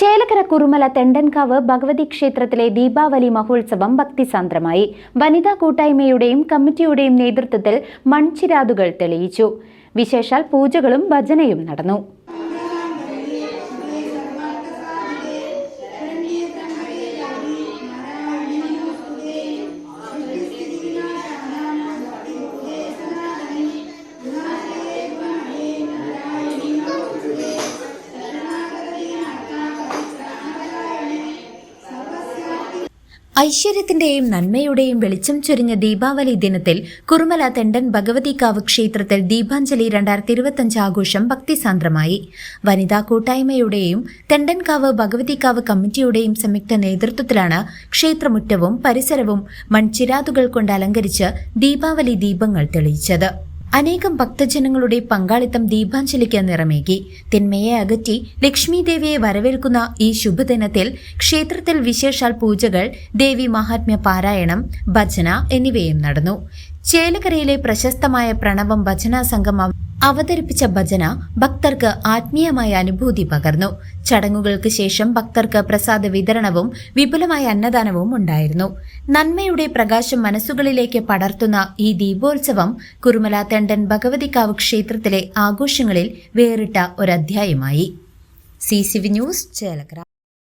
Chelakkara Kurumala Thendankavu Bhagavathi ക്ഷേത്രത്തിലെ ദീപാവലി മഹോത്സവം ഭക്തിസാന്ദ്രമായി. വനിതാ കൂട്ടായ്മയുടെയും കമ്മിറ്റിയുടെയും നേതൃത്വത്തിൽ മൺചിരാതുകൾ തെളിയിച്ചു. വിശേഷാൽ പൂജകളും ഭജനയും നടന്നു. ഐശ്വര്യത്തിന്റെയും നന്മയുടെയും വെളിച്ചം ചൊരിഞ്ഞ ദീപാവലി ദിനത്തിൽ കുറുമല തെണ്ടൻ ഭഗവതിക്കാവ് ക്ഷേത്രത്തിൽ ദീപാഞ്ജലി രണ്ടായിരത്തി ഇരുപത്തിയഞ്ച് ആഘോഷം ഭക്തിസാന്ദ്രമായി. വനിതാ കൂട്ടായ്മയുടെയും തെണ്ടൻകാവ് ഭഗവതികാവ് കമ്മിറ്റിയുടെയും സംയുക്ത നേതൃത്വത്തിലാണ് ക്ഷേത്രമുറ്റവും പരിസരവും മൺചിരാതുകൾ കൊണ്ട് അലങ്കരിച്ച് ദീപാവലി ദീപങ്ങൾ തെളിയിച്ചത്. അനേകം ഭക്തജനങ്ങളുടെ പങ്കാളിത്തം ദീപാഞ്ജലിക്ക് നിറമേകി. തിന്മയെ അകറ്റി ലക്ഷ്മി ദേവിയെ വരവേൽക്കുന്ന ഈ ശുഭദിനത്തിൽ ക്ഷേത്രത്തിൽ വിശേഷാൽ പൂജകൾ ദേവി മഹാത്മ്യ പാരായണം ഭജന എന്നിവയും നടന്നു. ചേലക്കരയിലെ പ്രശസ്തമായ പ്രണവം ഭജന അവ- അവതരിപ്പിച്ച ഭജന ഭക്തർക്ക് ആത്മീയമായ അനുഭൂതി പകർന്നു. ചടങ്ങുകൾക്ക് ശേഷം ഭക്തർക്ക് പ്രസാദ വിതരണവും വിപുലമായ അന്നദാനവും ഉണ്ടായിരുന്നു. നന്മയുടെ പ്രകാശം മനസ്സുകളിലേക്ക് പടർത്തുന്ന ഈ ദീപോത്സവം കുറുമല തെണ്ടൻ ഭഗവതിക്കാവ് ക്ഷേത്രത്തിലെ ആഘോഷങ്ങളിൽ വേറിട്ട ഒരധ്യായമായി C C V news Chelakkara.